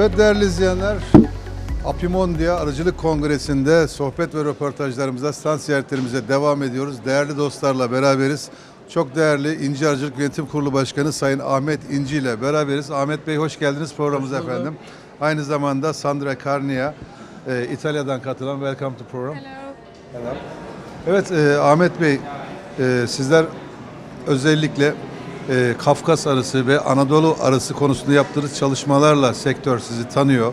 Evet değerli izleyenler, Apimondia Arıcılık Kongresi'nde sohbet ve röportajlarımıza, stand ziyaretlerimize devam ediyoruz. Değerli dostlarla beraberiz. Çok değerli İnci Arıcılık Yönetim Kurulu Başkanı Sayın Ahmet İnci ile beraberiz. Ahmet Bey hoş geldiniz programımıza efendim. Aynı zamanda Sandra Carnia, e, İtalya'dan katılan Welcome to Program. Hello. Evet e, Ahmet Bey, e, sizler özellikle e, Kafkas arısı ve Anadolu arısı konusunda yaptığınız çalışmalarla sektör sizi tanıyor.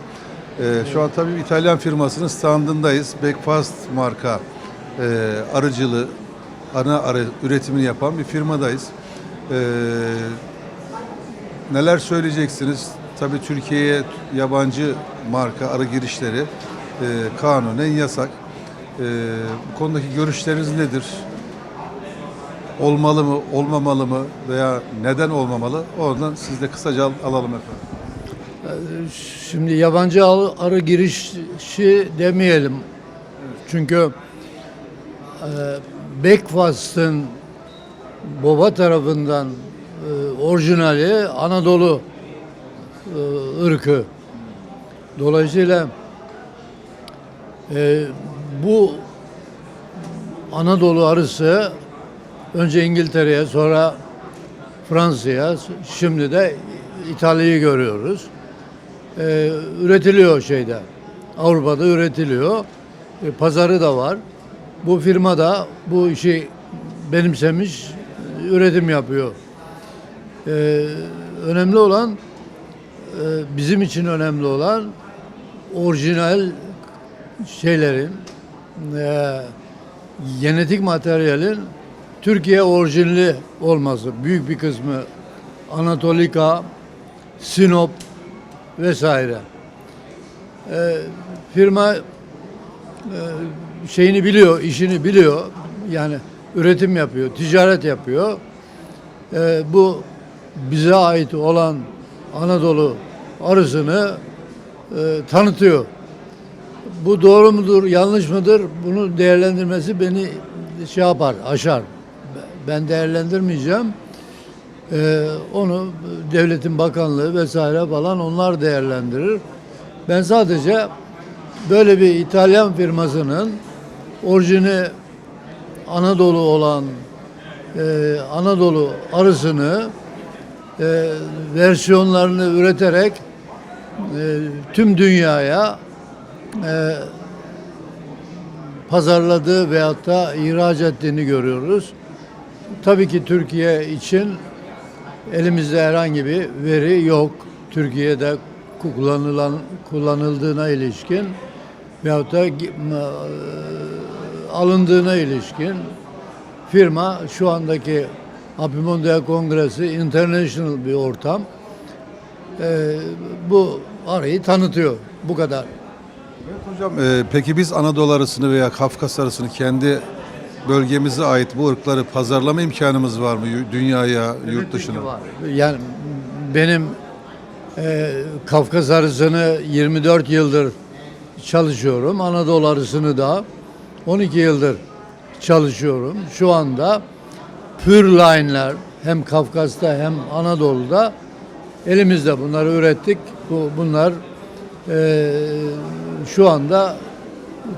E, şu an tabii İtalyan firmasının standındayız. Backfast marka e, arıcılığı, ana arı üretimini yapan bir firmadayız. E, neler söyleyeceksiniz? Tabii Türkiye'ye yabancı marka arı girişleri e, kanunen yasak. E, bu konudaki görüşleriniz nedir? Olmalı mı, olmamalı mı veya neden olmamalı? Oradan siz de kısaca al- alalım efendim. Şimdi yabancı arı girişi demeyelim. Çünkü e, baba tarafından e, orijinali Anadolu e, ırkı. Dolayısıyla e, bu Anadolu arısı önce İngiltere'ye sonra Fransa'ya şimdi de İtalya'yı görüyoruz. Ee, üretiliyor şeyde. Avrupa'da üretiliyor. E, pazarı da var. Bu firma da bu işi benimsemiş, üretim yapıyor. Ee, önemli olan e, bizim için önemli olan orijinal şeylerin e, genetik materyalin Türkiye orijinli olması. Büyük bir kısmı Anatolika, Sinop vesaire. E, firma e, şeyini biliyor, işini biliyor. Yani üretim yapıyor, ticaret yapıyor. E, bu bize ait olan Anadolu arısını e, tanıtıyor. Bu doğru mudur, yanlış mıdır? Bunu değerlendirmesi beni şey yapar, aşar. Ben değerlendirmeyeceğim. Ee, onu devletin bakanlığı vesaire falan onlar değerlendirir. Ben sadece böyle bir İtalyan firmasının orijini Anadolu olan e, Anadolu arısını e, versiyonlarını üreterek e, tüm dünyaya e, pazarladığı veyahut da ihraç ettiğini görüyoruz. Tabii ki Türkiye için elimizde herhangi bir veri yok. Türkiye'de kullanılan kullanıldığına ilişkin veyahut da e, alındığına ilişkin firma şu andaki Apimondia Kongresi international bir ortam. E, bu arayı tanıtıyor. Bu kadar. Evet hocam, e, peki biz Anadolu arısını veya Kafkas arısını kendi bölgemize ait bu ırkları pazarlama imkanımız var mı dünyaya, yurt dışına? Var. Yani benim e, Kafkas arısını 24 yıldır çalışıyorum. Anadolu arısını da 12 yıldır çalışıyorum. Şu anda pure line'ler hem Kafkas'ta hem Anadolu'da elimizde bunları ürettik. Bu bunlar e, şu anda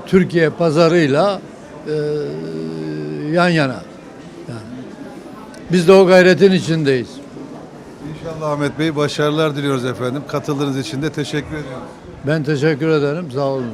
Türkiye pazarıyla e, yan yana. Yani biz de o gayretin içindeyiz. İnşallah Ahmet Bey başarılar diliyoruz efendim. Katıldığınız için de teşekkür ediyoruz. Ben teşekkür ederim. Sağ olun.